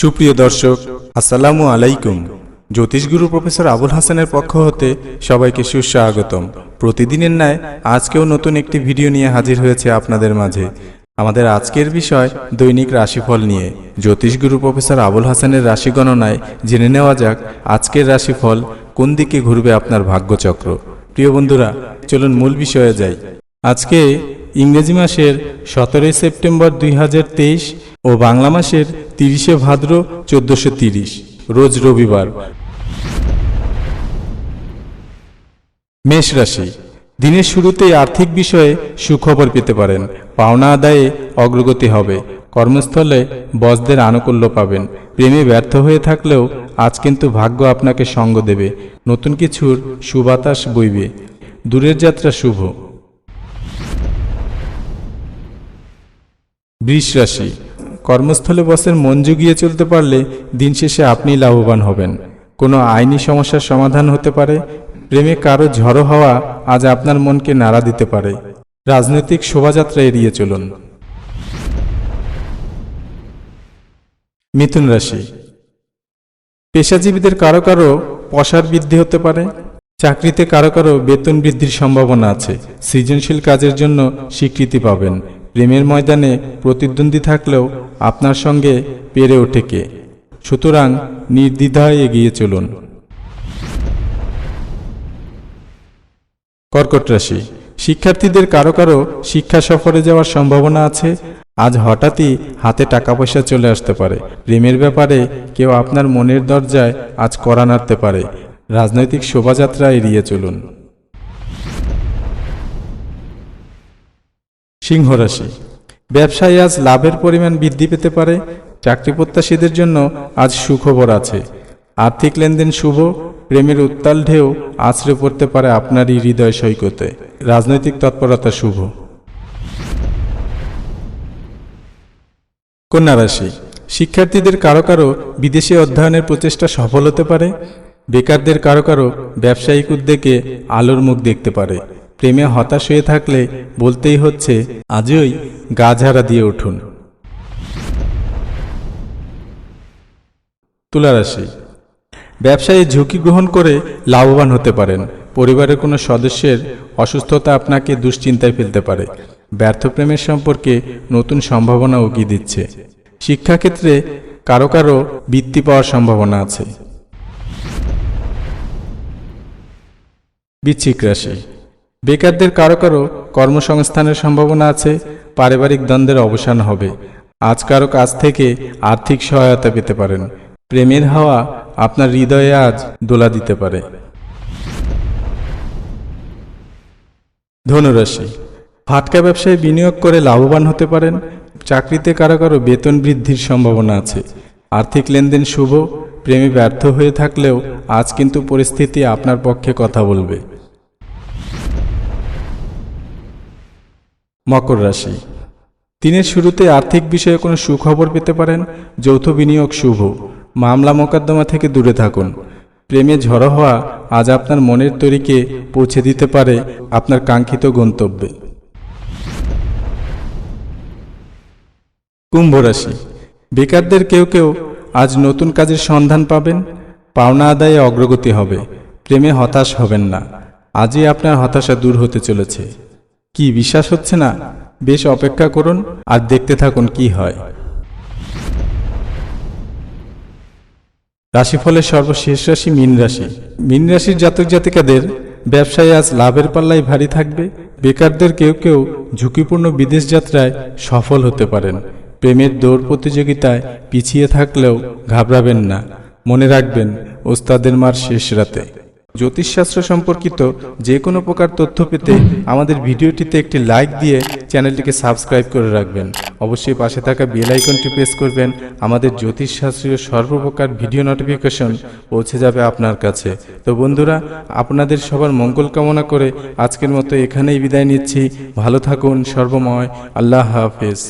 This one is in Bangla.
সুপ্রিয় দর্শক, আসসালামু আলাইকুম। জ্যোতিষগুরু প্রফেসর আবুল হাসানের পক্ষ হতে সবাইকে সুস্বাগতম। প্রতিদিনের ন্যায় আজকেও নতুন একটি ভিডিও নিয়ে হাজির হয়েছে আপনাদের মাঝে। আমাদের আজকের বিষয়, দৈনিক রাশিফল নিয়ে। জ্যোতিষগুরু প্রফেসর আবুল হাসানের রাশি গণনায় জেনে নেওয়া যাক, আজকের রাশিফল কোন দিকে ঘুরবে আপনার ভাগ্যচক্র। প্রিয় বন্ধুরা, চলুন মূল বিষয়ে যাই। আজকে ইংরেজি মাসের সতেরোই সেপ্টেম্বর দুই হাজার তেইশ ও বাংলা মাসের তিরিশে ভাদ্র চোদ্দশো রোজ রবিবার। মেষ রাশি, দিনের শুরুতেই আর্থিক বিষয়ে সুখবর পেতে পারেন, পাওনা আদায়ে অগ্রগতি হবে, কর্মস্থলে বসদের আনুকূল্য পাবেন, প্রেমে ব্যর্থ হয়ে থাকলেও আজ কিন্তু ভাগ্য আপনাকে সঙ্গ দেবে, নতুন কিছুর সুবাতাস বইবে, দূরের যাত্রা শুভ। বৃষ রাশি। কর্মস্থলে বসের মন জুগিয়ে চলতে পারলে দিন শেষে আপনি লাভবান হবেন। কোনো আইনি সমস্যার সমাধান হতে পারে। প্রেমে কারও ঝড়ো হওয়া আজ আপনার মনকে নাড়া দিতে পারে। রাজনৈতিক শোভাযাত্রা এড়িয়ে চলুন। মিথুন রাশি। পেশাজীবীদের কারও কারও পশার বৃদ্ধি হতে পারে। চাকরিতে কারও কারও বেতন বৃদ্ধির সম্ভাবনা আছে। সৃজনশীল কাজের জন্য স্বীকৃতি পাবেন। প্রেমের ময়দানে প্রতিদ্বন্দ্বী থাকলেও আপনার সঙ্গে পেরে ওঠে কে? সুতরাং নির্দ্বিধায় এগিয়ে চলুন। কর্কট রাশি। শিক্ষার্থীদের কারও কারও শিক্ষা সফরে যাওয়ার সম্ভাবনা আছে। আজ হঠাৎই হাতে টাকা পয়সা চলে আসতে পারে। প্রেমের ব্যাপারে কেউ আপনার মনের দরজায় আজ কড়া নাড়তে পারে। রাজনৈতিক শোভাযাত্রা এড়িয়ে চলুন। সিংহ রাশি। ব্যবসায় আজ লাভের পরিমাণ বৃদ্ধি পেতে পারে। চাকরি প্রত্যাশীদের জন্য আজ সুখবর আছে। আর্থিক লেনদেন শুভ। প্রেমের উত্তাল ঢেউ আছড়ে পড়তে পারে আপনারই হৃদয় সৈকতে। রাজনৈতিক তৎপরতা শুভ। কন্যা রাশি। শিক্ষার্থীদের কারও কারও বিদেশে অধ্যয়নের প্রচেষ্টা সফল হতে পারে। বেকারদের কারও কারও ব্যবসায়িক উদ্যোগে আলোর মুখ দেখতে পারে। প্রেমে হতাশ হয়ে থাকলে বলতেই হচ্ছে, আজই গা ঝাড়া দিয়ে উঠুন। তুলারাশি। ব্যবসায়ী ঝুঁকি গ্রহণ করে লাভবান হতে পারেন। পরিবারের কোনো সদস্যের অসুস্থতা আপনাকে দুশ্চিন্তায় ফেলতে পারে। ব্যর্থ প্রেমের সম্পর্কে নতুন সম্ভাবনা উগিয়ে দিচ্ছে। শিক্ষাক্ষেত্রে কারও কারও বৃত্তি পাওয়ার সম্ভাবনা আছে। বিচ্ছিক রাশি। বেকারদের কারও কারও কর্মসংস্থানের সম্ভাবনা আছে, পারিবারিক দ্বন্দ্বের অবসান হবে। আজ কারও কাছ থেকে আর্থিক সহায়তা পেতে পারেন। প্রেমের হাওয়া আপনার হৃদয়ে আজ দোলা দিতে পারে। ধনুরাশি। ফাটকা ব্যবসায় বিনিয়োগ করে লাভবান হতে পারেন। চাকরিতে কারও কারও বেতন বৃদ্ধির সম্ভাবনা আছে। আর্থিক লেনদেন শুভ, প্রেমে ব্যর্থ হয়ে থাকলেও আজ কিন্তু পরিস্থিতি আপনার পক্ষে কথা বলবে। মকর রাশি। দিনের শুরুতে আর্থিক বিষয়ে কোনো সুখবর পেতে পারেন, যৌথ বিনিয়োগ শুভ। মামলা মোকদ্দমা থেকে দূরে থাকুন। প্রেমে ঝড়ো হওয়া আজ আপনার মনের তরিকে পৌঁছে দিতে পারে আপনার কাঙ্ক্ষিত গন্তব্যে। কুম্ভ রাশি। বেকারদের কেউ কেউ আজ নতুন কাজের সন্ধান পাবেন, পাওনা আদায়ে অগ্রগতি হবে, প্রেমে হতাশ হবেন না। আজই আপনার হতাশা দূর হতে চলেছে। কি বিশ্বাস হচ্ছে না? বেশ অপেক্ষা করুন আর দেখতে থাকুন কি হয়। রাশিফলের সর্বশেষ রাশি মীন রাশি। মীন রাশির জাতক জাতিকাদের ব্যবসায় আজ লাভের পাল্লাই ভারী থাকবে। বেকারদের কেউ কেউ ঝুঁকিপূর্ণ বিদেশ যাত্রায় সফল হতে পারেন। প্রেমের দৌড় প্রতিযোগিতায় পিছিয়ে থাকলেও ঘাবড়াবেন না। মনে রাখবেন, ওস্তাদের মার শেষ রাতে। জ্যোতিষশাস্ত্র সম্পর্কিত যে কোনো প্রকার তথ্য পেতে আমাদের ভিডিওটিতে একটি লাইক দিয়ে চ্যানেলটিকে সাবস্ক্রাইব করে রাখবেন। অবশ্যই পাশে থাকা বেল আইকনটি প্রেস করবেন। আমাদের জ্যোতিষশাস্ত্রীয় সর্বপ্রকার ভিডিও নোটিফিকেশন পৌঁছে যাবে আপনার কাছে। তো বন্ধুরা, আপনাদের সবার মঙ্গল কামনা করে আজকের মতো এখানেই বিদায় নিচ্ছি। ভালো থাকুন, সর্বময়। আল্লাহ হাফেজ।